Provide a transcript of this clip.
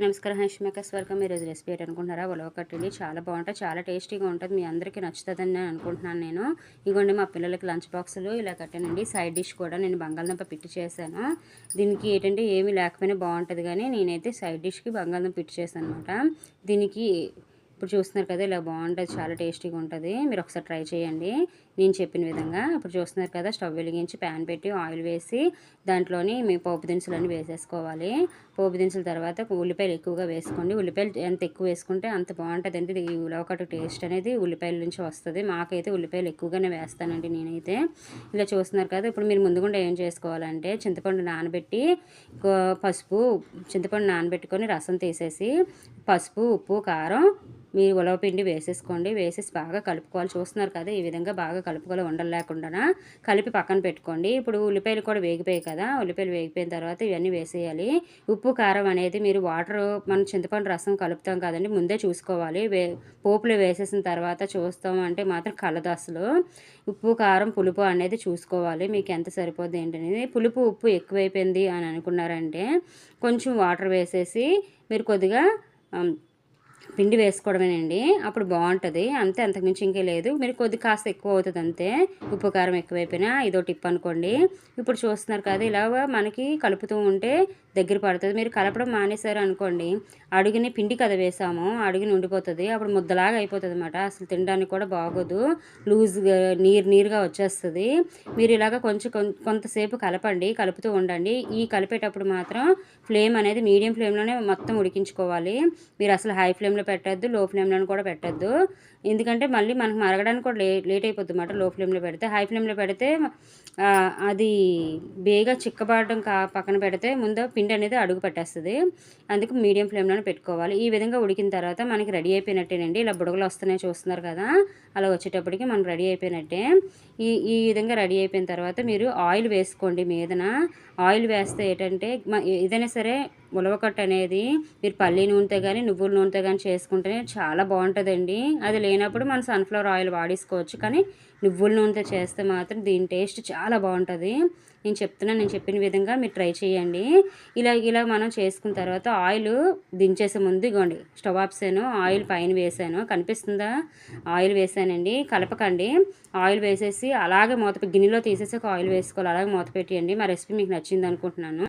అందరికీ నమస్కారం. హైష్మేకర్స్ వరకు మీరు ఈరోజు రెసిపీ ఏంటి అనుకుంటున్నారా ఉలవకట్టింది చాలా బాగుంటుంది చాలా టేస్టీగా ఉంటుంది. మీ అందరికీ నచ్చుతుందని నేను అనుకుంటున్నాను నేను. ఇగోండి మా పిల్లలకి లంచ్ బాక్సులు ఇలా కట్టానండి. సైడ్ డిష్ కూడా నేను బంగాళదుంప పిట్టి చేశాను. దీనికి ఏంటంటే ఏమీ లేకపోయినా బాగుంటుంది కానీ నేనైతే సైడ్ డిష్కి బంగాళదుంప పిట్టి చేశాను అనమాట దీనికి ఇప్పుడు చూస్తున్నారు కదా ఇలా బాగుంటుంది చాలా టేస్టీగా ఉంటుంది. మీరు ఒకసారి ట్రై చేయండి. నేను చెప్పిన విధంగా ఇప్పుడు చూస్తున్నారు కదా స్టవ్ వెలిగించి ప్యాన్ పెట్టి ఆయిల్ వేసి దాంట్లోని మీ పోపు దినుసులన్నీ వేసేసుకోవాలి. పోపు దినుసుల తర్వాత ఉల్లిపాయలు ఎక్కువగా వేసుకోండి. ఉల్లిపాయలు ఎంత ఎక్కువ వేసుకుంటే అంత బాగుంటుంది అండి ఇది ఒకటి టేస్ట్ అనేది ఉల్లిపాయల నుంచి వస్తుంది. మాకైతే ఉల్లిపాయలు ఎక్కువగానే వేస్తానండి నేనైతే. ఇలా చూస్తున్నారు కదా ఇప్పుడు మీరు ముందుగుండా ఏం చేసుకోవాలంటే చింతపండు నానబెట్టి పసుపు చింతపండు నానబెట్టుకొని రసం తీసేసి పసుపు ఉప్పు కారం మీరు ఉలవపిండి వేసేసుకోండి. వేసేసి బాగా కలుపుకోవాలి. చూస్తున్నారు కదా ఈ విధంగా బాగా కలుపుకోవాలి. ఉండలు లేకుండా కలిపి పక్కన పెట్టుకోండి. ఇప్పుడు ఉల్లిపాయలు కూడా వేగిపోయాయి కదా. ఉల్లిపాయలు వేగిపోయిన తర్వాత ఇవన్నీ వేసేయాలి. ఉప్పు కారం అనేది మీరు వాటర్ మనం చింతపండు రసం కలుపుతాం కదండి. ముందే చూసుకోవాలి. వే పోపులు వేసేసిన తర్వాత చూస్తాం అంటే మాత్రం కలదు అసలు. ఉప్పు కారం పులుపు అనేది చూసుకోవాలి. మీకు ఎంత సరిపోద్ది ఏంటనేది. పులుపు ఉప్పు ఎక్కువైపోయింది అని అనుకున్నారంటే కొంచెం వాటర్ వేసేసి మీరు కొద్దిగా పిండి వేసుకోవడమేనండి అప్పుడు బాగుంటుంది అంతే అంతకుమించి ఇంకే లేదు. మీరు కొద్ది కాస్త ఎక్కువ అవుతుంది అంతే. ఉప్పు కారం ఎక్కువైపోయినా ఇదో టిప్ అనుకోండి ఇప్పుడు చూస్తున్నారు కదా ఇలా మనకి కలుపుతూ ఉంటే దగ్గర పడుతుంది. మీరు కలపడం మానేశారు అనుకోండి అడుగుని పిండి కదా వేసాము అడుగుని ఉండిపోతుంది అప్పుడు ముద్దలాగా అయిపోతుంది అనమాట అసలు తినడానికి కూడా బాగోదు లూజ్గా నీరు నీరుగా వచ్చేస్తుంది. మీరు ఇలాగ కొంచెం కొంతసేపు కలపండి కలుపుతూ ఉండండి. ఈ కలిపేటప్పుడు మాత్రం ఫ్లేమ్ అనేది మీడియం ఫ్లేమ్లోనే మొత్తం ఉడికించుకోవాలి. మీరు అసలు హై ఫ్లేమ్లో పెట్టద్దు లో ఫ్లేమ్లో కూడా పెట్టద్దు. ఎందుకంటే మళ్ళీ మనకు మరగడానికి కూడా లేట్ లేట్ అయిపోతుంది అన్నమాట లో ఫ్లేమ్లో పెడితే. హై ఫ్లేమ్లో పెడితే అది బేగా చిక్కబడడం కా పక్కన పెడితే ముందు పిండి అనేది అడుగు పెట్టేస్తుంది. అందుకు మీడియం ఫ్లేమ్లోనే పెట్టుకోవాలి. ఈ విధంగా ఉడికిన తర్వాత మనకి రెడీ అయిపోయినట్టేనండి. ఇలా బుడగలు వస్తున్నాయి చూస్తున్నారు కదా అలా వచ్చేటప్పటికి మనం రెడీ అయిపోయినట్టే. ఈ ఈ విధంగా రెడీ అయిపోయిన తర్వాత మీరు ఆయిల్ వేసుకోండి మీదన. ఆయిల్ వేస్తే ఏంటంటే ఏదైనా సరే ఉలవకట్ట అనేది మీరు పల్లి నూనెతో కానీ నువ్వుల నూనెతో కానీ చేసుకుంటేనే చాలా బాగుంటుందండి. అది లేనప్పుడు మనం సన్ఫ్లవర్ ఆయిల్ వాడేసుకోవచ్చు. కానీ నువ్వుల నూనెతో చేస్తే మాత్రం దీని టేస్ట్ చాలా బాగుంటుంది. నేను చెప్తున్నా నేను చెప్పిన విధంగా మీరు ట్రై చేయండి. ఇలా ఇలా మనం చేసుకున్న తర్వాత ఆయిల్ దించేసే ముందు ఇగోండి స్టవ్ ఆప్సాను ఆయిల్ పైన వేసాను. కనిపిస్తుందా? ఆయిల్ వేసానండి. కలపకండి. ఆయిల్ వేసేసి అలాగే మూత గిన్నెలో తీసేసి ఆయిల్ వేసుకోవాలి. అలాగే మూత పెట్టేయండి. మా రెసిపీ మీకు నచ్చింది అనుకుంటున్నాను.